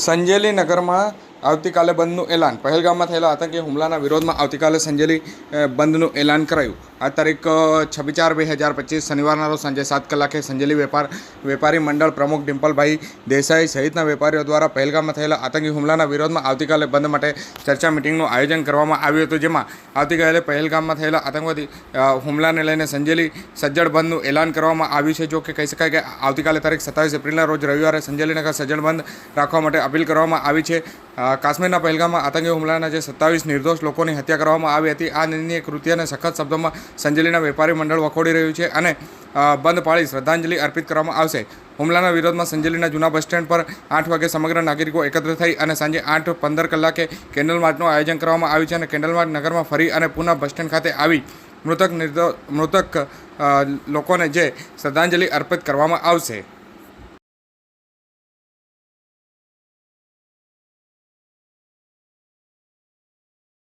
સંજેલી નગરમાં આવતીકાલે બંધનું એલાન. પહેલગામમાં થયેલા આતંકી હુમલાના વિરોધમાં આવતીકાલે સંજેલી બંધનું એલાન કરાયું. આ તારીખ છવ્વીસ ચાર બે હજાર પચીસ શનિવારના રોજ સાંજે સાત કલાકે સંજેલી વેપાર, વેપારી મંડળ પ્રમુખ ડિમ્પલભાઈ દેસાઈ સહિતના વેપારીઓ દ્વારા પહેલગામમાં થયેલા આતંકી હુમલાના વિરોધમાં આવતીકાલે બંધ માટે ચર્ચા મિટિંગનું આયોજન કરવામાં આવ્યું હતું, જેમાં આવતીકાલે પહેલગામમાં થયેલા આતંકવાદી હુમલાને લઈને સંજેલી સજ્જડ બંધનું એલાન કરવામાં આવ્યું છે. જો કે કહી શકાય કે આવતીકાલે તારીખ સત્તાવીસ એપ્રિલના રોજ રવિવારે સંજેલીનગર સજ્જડ બંધ રાખવા માટે અપીલ કરવામાં આવી છે. કાશ્મીરના પહેલગામમાં આતંકી હુમલાના જે સત્તાવીસ નિર્દોષ લોકોની હત્યા કરવામાં આવી હતી. આ નિર્ણય કૃત્યને સખત શબ્દોમાં સંજલીના વેપારી મંડળ વખોડી રહ્યું છે અને બંધ પાળી શ્રદ્ધાંજલિ અર્પિત કરવામાં આવશે. હુમલાના વિરોધમાં સંજેલીના જૂના બસ સ્ટેન્ડ પર આઠ વાગે સમગ્ર નાગરિકો એકત્ર થઈ અને સાંજે આઠ પંદર કલાકે કેન્ડલ માર્ચનું આયોજન કરવામાં આવ્યું છે અને કેન્ડલ માર્ચ નગરમાં ફરી અને પુનઃ બસ સ્ટેન્ડ ખાતે આવી મૃતક નિર્દો, મૃતક લોકોને જે શ્રદ્ધાંજલિ અર્પિત કરવામાં આવશે.